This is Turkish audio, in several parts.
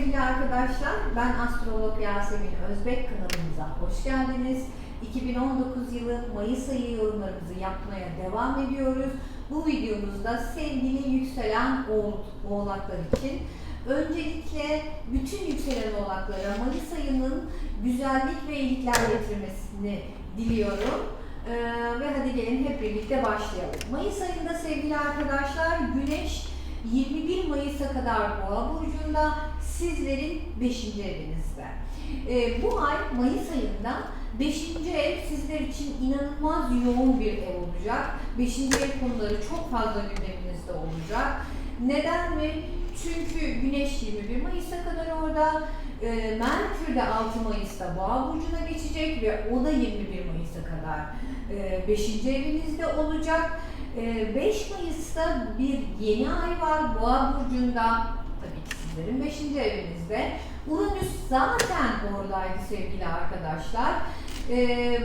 sevgili arkadaşlar. Ben astrolog Yasemin Özbek kanalımıza hoş geldiniz. 2019 yılı Mayıs ayı yorumlarımızı yapmaya devam ediyoruz. Bu videomuzda sevgili yükselen oğ- oğlaklar için öncelikle bütün yükselen oğlaklara Mayıs ayının güzellik ve iyilikler getirmesini diliyorum. Ee, ve hadi gelin hep birlikte başlayalım. Mayıs ayında sevgili arkadaşlar Güneş 21 Mayıs'a kadar Boğa burcunda sizlerin 5. evinizde. Ee, bu ay Mayıs ayında 5. ev sizler için inanılmaz yoğun bir ev olacak. 5. ev konuları çok fazla gündeminizde olacak. Neden mi? Çünkü Güneş 21 Mayıs'a kadar orada, e, Merkür de 6 Mayıs'ta Boğa burcuna geçecek ve o da 21 Mayıs'a kadar 5. evinizde olacak. E, 5 Mayıs'ta bir yeni ay var Boğa burcunda. Tabii ki sizlerin 5. evinizde. Uranüs zaten oradaydı sevgili arkadaşlar. E,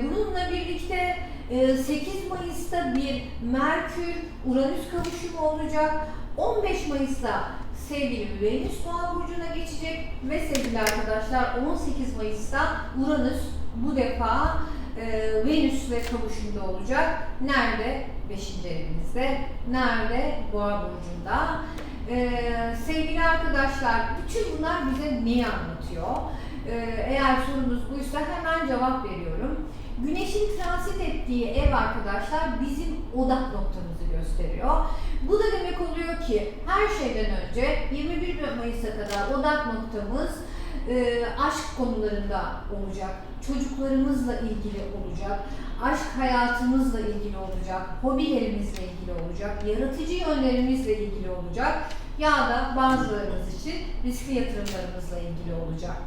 bununla birlikte e, 8 Mayıs'ta bir Merkür Uranüs kavuşumu olacak. 15 Mayıs'ta sevgili Venüs Boğa burcuna geçecek ve sevgili arkadaşlar 18 Mayıs'ta Uranüs bu defa e, Venüs'le kavuşumda olacak. Nerede? 5. evinizde. Nerede? Boğa burcunda. E, sevgili arkadaşlar bütün bunlar bize neyi anlatıyor? E, eğer sorunuz buysa hemen cevap veriyorum. Güneşin transit ettiği ev arkadaşlar bizim odak noktamızı gösteriyor. Bu da demek oluyor ki her şeyden önce 21 Mayıs'a kadar odak noktamız e, aşk konularında olacak, çocuklarımızla ilgili olacak, aşk hayatımızla ilgili olacak, hobilerimizle ilgili olacak, yaratıcı yönlerimizle ilgili olacak ya da bazılarımız için riskli yatırımlarımızla ilgili olacak.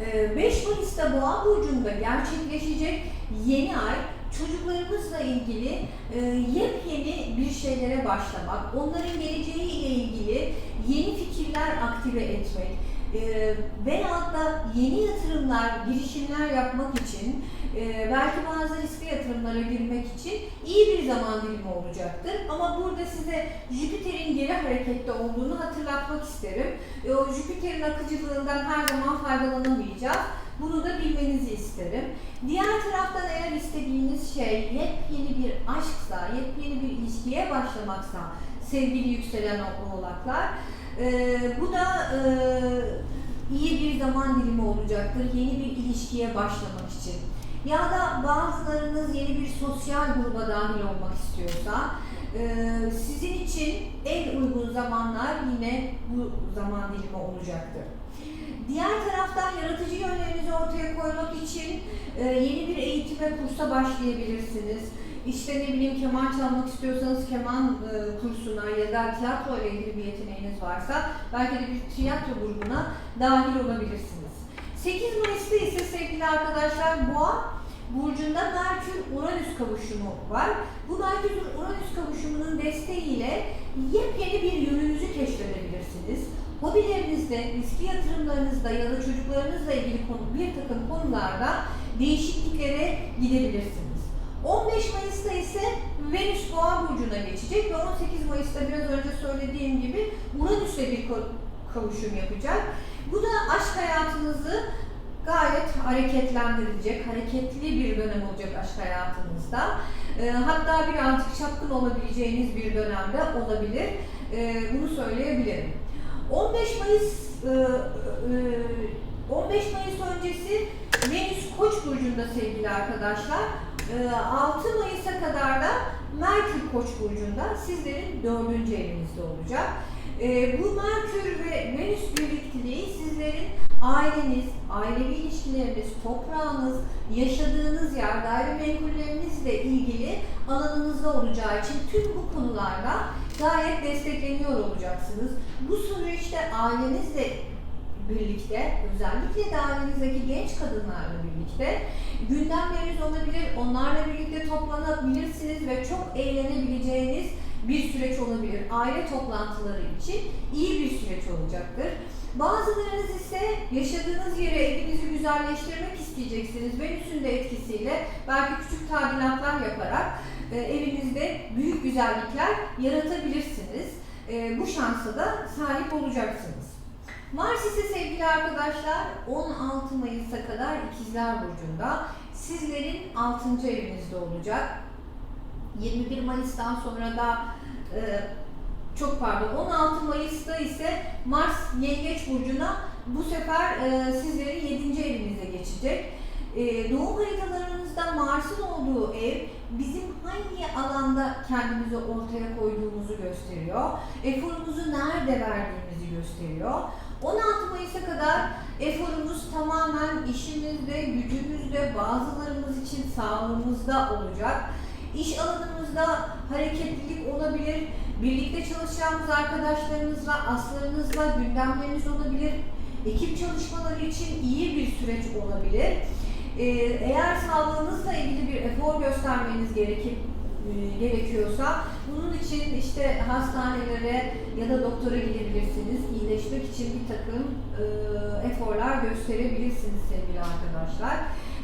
Ee, 5 Mayıs'ta Boğa Burcu'nda gerçekleşecek yeni ay çocuklarımızla ilgili e, yepyeni bir şeylere başlamak, onların geleceğiyle ilgili yeni fikirler aktive etmek e, veyahut da yeni yatırımlar, girişimler yapmak için e, belki bazı riskli yatırımlara girmek için iyi bir zaman dilimi olacaktır. Ama burada size Jüpiter'in geri harekette olduğunu hatırlatmak isterim. E, o Jüpiter'in akıcılığından her zaman faydalanamayacağız. Bunu da bilmenizi isterim. Diğer taraftan eğer istediğiniz şey yepyeni bir aşksa, yepyeni bir ilişkiye başlamaksa sevgili yükselen oğlaklar, e, bu da e, iyi bir zaman dilimi olacaktır yeni bir ilişkiye başlamak için. Ya da bazılarınız yeni bir sosyal gruba dahil olmak istiyorsa, e, sizin için en uygun zamanlar yine bu zaman dilimi olacaktır. Diğer taraftan yaratıcı yönlerinizi ortaya koymak için e, yeni bir eğitime, kursa başlayabilirsiniz. İşte ne bileyim keman çalmak istiyorsanız keman e, kursuna ya da tiyatro ile ilgili bir yeteneğiniz varsa belki de bir tiyatro grubuna dahil olabilirsiniz. 8 Mayıs'ta ise sevgili arkadaşlar Boğa burcunda Merkür-Uranüs kavuşumu var. Bu Merkür-Uranüs kavuşumunun desteğiyle yepyeni bir yönünüzü keşfedebilirsiniz. Hobilerinizde, riskli yatırımlarınızda ya da çocuklarınızla ilgili konu, bir takım konularda değişikliklere gidebilirsiniz. 15 Mayıs'ta ise Venüs Boğa burcuna geçecek ve 18 Mayıs'ta biraz önce söylediğim gibi Uranüs'le bir kavuşum yapacak. Bu da aşk hayatınızı gayet hareketlendirecek, hareketli bir dönem olacak aşk hayatınızda. Ee, hatta birazcık çapkın olabileceğiniz bir dönemde olabilir. Ee, bunu söyleyebilirim. 15 Mayıs e, e, 15 Mayıs öncesi Venüs Koç burcunda sevgili arkadaşlar. Ee, 6 Mayıs'a kadar da Merkür Koç burcunda sizlerin dördüncü evinizde olacak. Ee, bu Merkür ve Venüs birlikteliği sizlerin aileniz, ailevi ilişkileriniz, toprağınız, yaşadığınız yer, gayrimenkullerinizle ilgili alanınızda olacağı için tüm bu konularda gayet destekleniyor olacaksınız. Bu süreçte ailenizle birlikte, özellikle de ailenizdeki genç kadınlarla birlikte gündemleriniz olabilir, onlarla birlikte toplanabilirsiniz ve çok eğlenebileceğiniz bir süreç olabilir. Aile toplantıları için iyi bir süreç olacaktır. Bazılarınız ise yaşadığınız yere evinizi güzelleştirmek isteyeceksiniz. Venüs'ün de etkisiyle belki küçük tadilatlar yaparak e, evinizde büyük güzellikler yaratabilirsiniz. E, bu şansa da sahip olacaksınız. Mars ise sevgili arkadaşlar 16 Mayıs'a kadar İkizler Burcu'nda sizlerin 6. evinizde olacak. 21 Mayıs'tan sonra da e, çok pardon 16 Mayıs'ta ise Mars Yengeç Burcu'na bu sefer e, sizlerin 7. evinize geçecek. E, doğum haritalarınızda Mars'ın olduğu ev bizim hangi alanda kendimizi ortaya koyduğumuzu gösteriyor. Eforumuzu nerede verdiğimizi gösteriyor. 16 Mayıs'a kadar eforumuz tamamen işimizde, gücümüzde, bazılarımız için sağlığımızda olacak. İş alanımızda hareketlilik olabilir, birlikte çalışacağımız arkadaşlarımızla, aslarınızla gündemleriniz olabilir. Ekip çalışmaları için iyi bir süreç olabilir. Ee, eğer sağlığınızla ilgili bir efor göstermeniz gerekip gerekiyorsa bunun için işte hastanelere ya da doktora gidebilirsiniz. İyileşmek için bir takım e, eforlar gösterebilirsiniz sevgili arkadaşlar.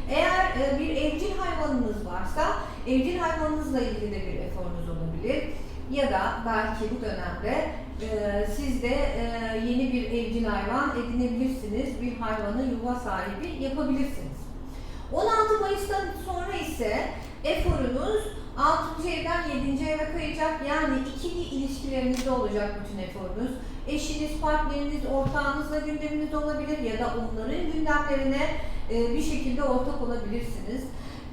Eğer e, bir evcil hayvanınız varsa evcil hayvanınızla ilgili de bir eforunuz olabilir. Ya da belki bu dönemde e, siz de e, yeni bir evcil hayvan edinebilirsiniz. Bir hayvanı yuva sahibi yapabilirsiniz. 16 Mayıs'tan sonra ise eforunuz 6. evden 7. eve kayacak. Yani ikili ilişkilerinizde olacak bütün eforunuz. Eşiniz, partneriniz, ortağınızla gündeminiz olabilir ya da onların gündemlerine e, bir şekilde ortak olabilirsiniz.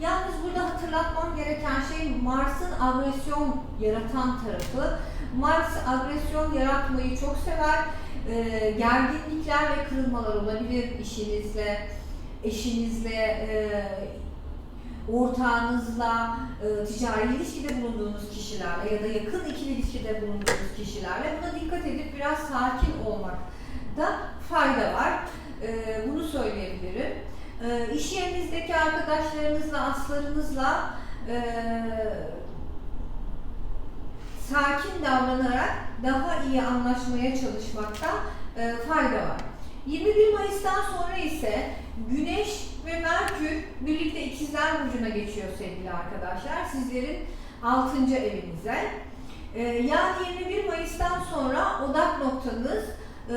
Yalnız burada hatırlatmam gereken şey Mars'ın agresyon yaratan tarafı. Mars agresyon yaratmayı çok sever. E, gerginlikler ve kırılmalar olabilir işinizle, eşinizle, e, ortağınızla, e, ticari ilişkide bulunduğunuz kişilerle ya da yakın ikili ilişkide bulunduğunuz kişilerle buna dikkat edip biraz sakin olmakta fayda var. E, bunu söyleyebilirim. E, iş yerinizdeki arkadaşlarınızla, aslarınızla e, sakin davranarak daha iyi anlaşmaya çalışmakta e, fayda var. 21 Mayıs'tan sonra ise Güneş ve Merkür birlikte İkizler Burcu'na geçiyor sevgili arkadaşlar. Sizlerin 6. evinize. E, yani 21 Mayıs'tan sonra odak noktanız e,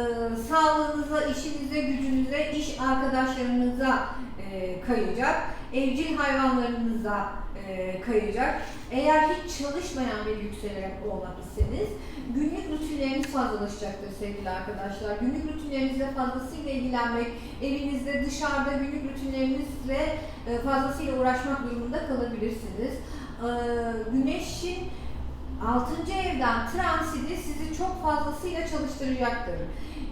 sağlığınıza, işinize, gücünüze, iş arkadaşlarınıza e, kayacak. Evcil hayvanlarınıza e, kayacak. Eğer hiç çalışmayan bir yükselen olmak iseniz günlük rutinleriniz fazlalaşacaktır sevgili arkadaşlar. Günlük rutinlerinizle fazlasıyla ilgilenmek, evinizde, dışarıda günlük rutinlerinizle e, fazlasıyla uğraşmak durumunda kalabilirsiniz. Güneşin 6. evden transiti sizi çok fazlasıyla çalıştıracaktır.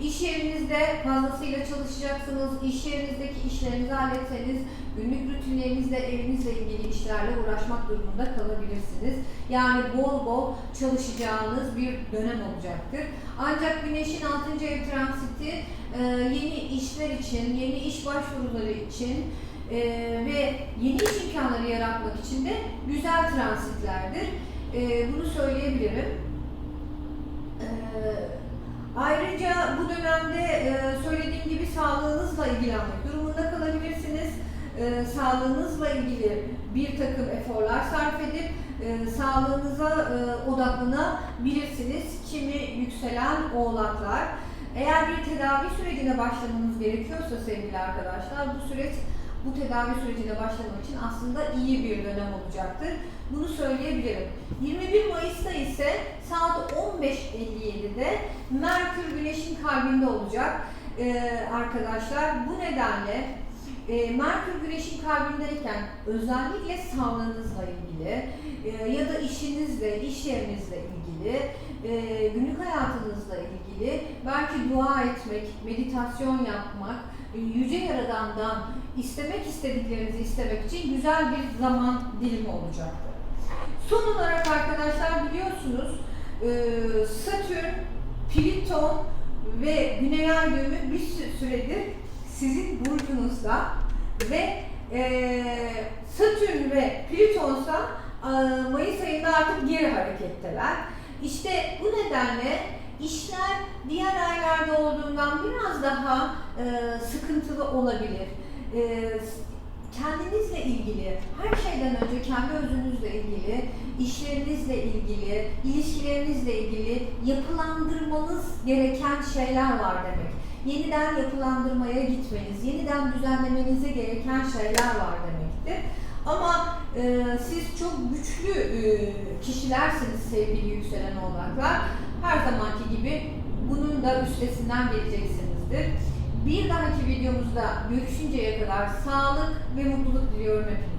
İş yerinizde fazlasıyla çalışacaksınız. İş yerinizdeki işlerinizi halletseniz günlük rutinlerinizle, evinizle ilgili işlerle uğraşmak durumunda kalabilirsiniz. Yani bol bol çalışacağınız bir dönem olacaktır. Ancak Güneş'in 6. ev transiti e, yeni işler için, yeni iş başvuruları için e, ve yeni iş imkanları yaratmak için de güzel transitlerdir. E, bunu söyleyebilirim. E, ayrıca bu dönemde e, söylediğim gibi sağlığınızla ilgilenmek durumunda kalabilirsiniz. E, sağlığınızla ilgili bir takım eforlar sarf edip e, sağlığınıza e, odaklanabilirsiniz. Kimi yükselen oğlaklar. Eğer bir tedavi sürecine başlamanız gerekiyorsa sevgili arkadaşlar bu süreç bu tedavi sürecine başlamak için aslında iyi bir dönem olacaktır. Bunu söyleyebilirim. 21 Mayıs'ta ise saat 15.57'de Merkür Güneş'in kalbinde olacak ee, arkadaşlar. Bu nedenle e, Merkür Güneş'in kalbindeyken özellikle sağlığınızla ilgili e, ya da işinizle, iş yerinizle ilgili, e, günlük hayatınızla ilgili belki dua etmek, meditasyon yapmak, Yüce Yaradan'dan istemek istediklerinizi istemek için güzel bir zaman dilimi olacaktır. Son olarak arkadaşlar biliyorsunuz e, Satürn, Pliton ve Güney Ay düğümü bir sü- süredir sizin burcunuzda ve e, Satürn ve Plüton'sa e, Mayıs ayında artık geri hareketteler. İşte bu nedenle işler diğer daha e, sıkıntılı olabilir. E, kendinizle ilgili, her şeyden önce kendi özünüzle ilgili, işlerinizle ilgili, ilişkilerinizle ilgili yapılandırmanız gereken şeyler var demek. yeniden yapılandırmaya gitmeniz, yeniden düzenlemenize gereken şeyler var demektir. Ama e, siz çok güçlü e, kişilersiniz sevgili yükselen oğlaklar. Her zamanki gibi bunun da üstesinden geleceksinizdir. Bir dahaki videomuzda görüşünceye kadar sağlık ve mutluluk diliyorum hepinize.